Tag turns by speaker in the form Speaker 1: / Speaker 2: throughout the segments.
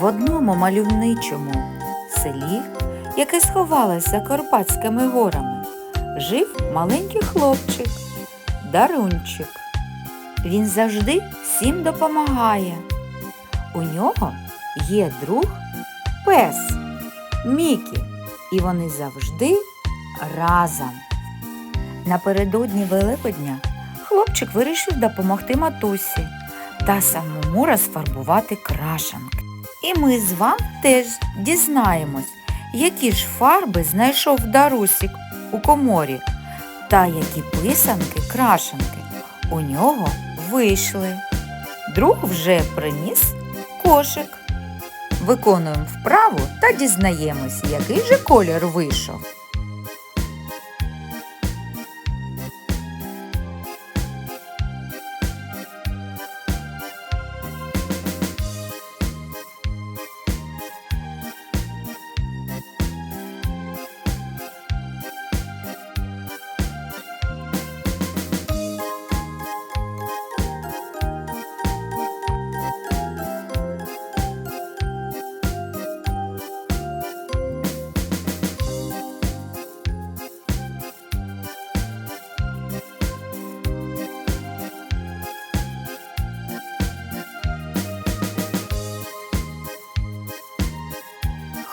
Speaker 1: В одному мальовничому селі, яке сховалось за Карпатськими горами, жив маленький хлопчик Дарунчик. Він завжди всім допомагає. У нього є друг пес Мікі, і вони завжди разом. Напередодні Великодня хлопчик вирішив допомогти матусі та самому розфарбувати крашанки. І ми з вами теж дізнаємось, які ж фарби знайшов Дарусік у коморі та які писанки, крашенки у нього вийшли. Друг вже приніс кошик. Виконуємо вправу та дізнаємось, який же колір вийшов.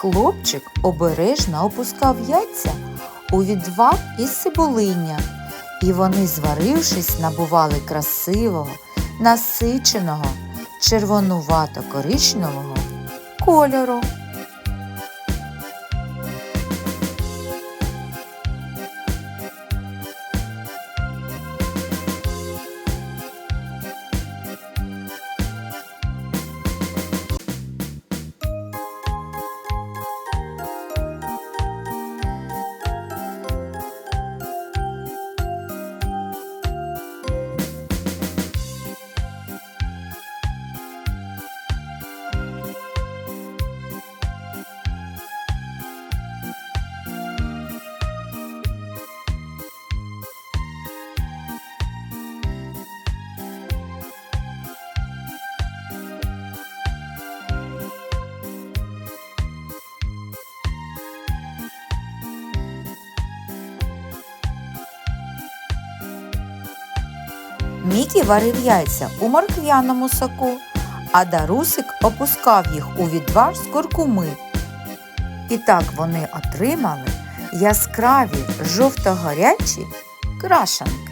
Speaker 1: Хлопчик обережно опускав яйця у відвар із цибулиння, і вони, зварившись, набували красивого, насиченого, червонувато-коричневого кольору. Мікі варив яйця у морквяному соку, а Дарусик опускав їх у відвар з куркуми. І так вони отримали яскраві жовто-горячі крашанки.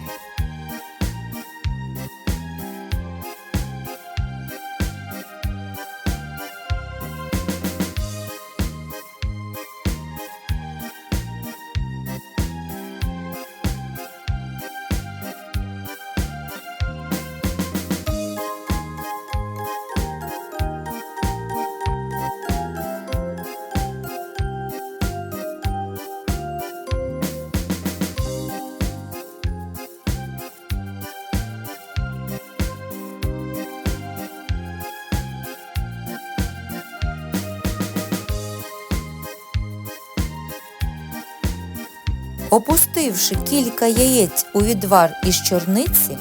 Speaker 1: Опустивши кілька яєць у відвар із чорниці,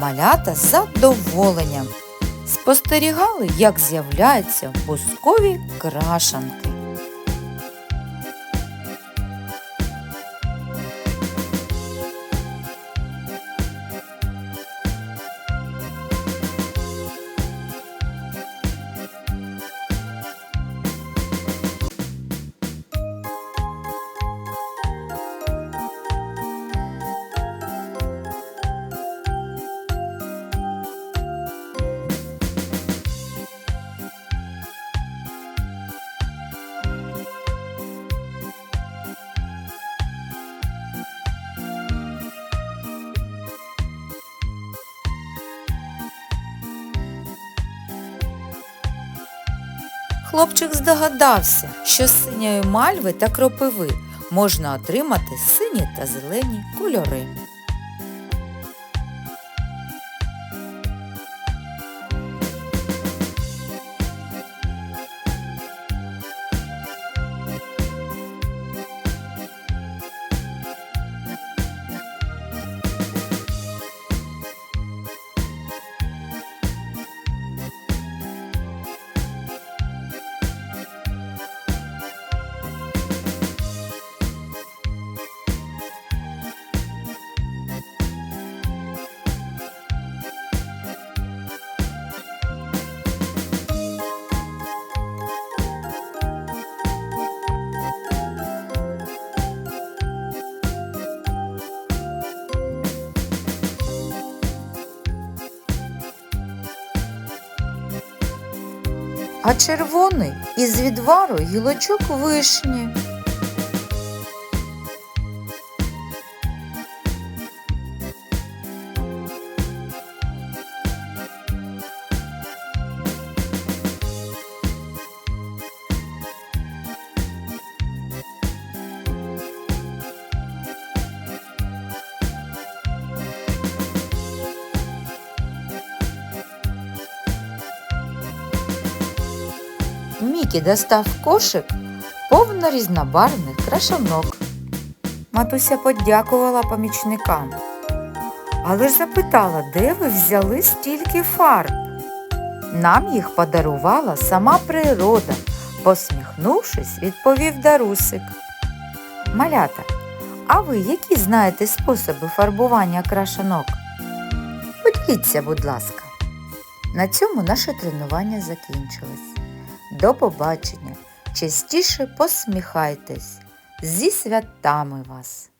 Speaker 1: малята з задоволенням спостерігали, як з'являються бускові крашанки. Хлопчик здогадався, що з синьої мальви та кропиви можна отримати сині та зелені кольори. А червоний із відвару гілочок вишні. Мікі достав кошик повно різнобарвних крашанок. Матуся подякувала помічникам, але ж запитала, де ви взяли стільки фарб. Нам їх подарувала сама природа, посміхнувшись, відповів Дарусик. Малята, а ви які знаєте способи фарбування крашанок? Поділіться, будь ласка. На цьому наше тренування закінчилось. До побачення! Частіше посміхайтесь! Зі святами вас!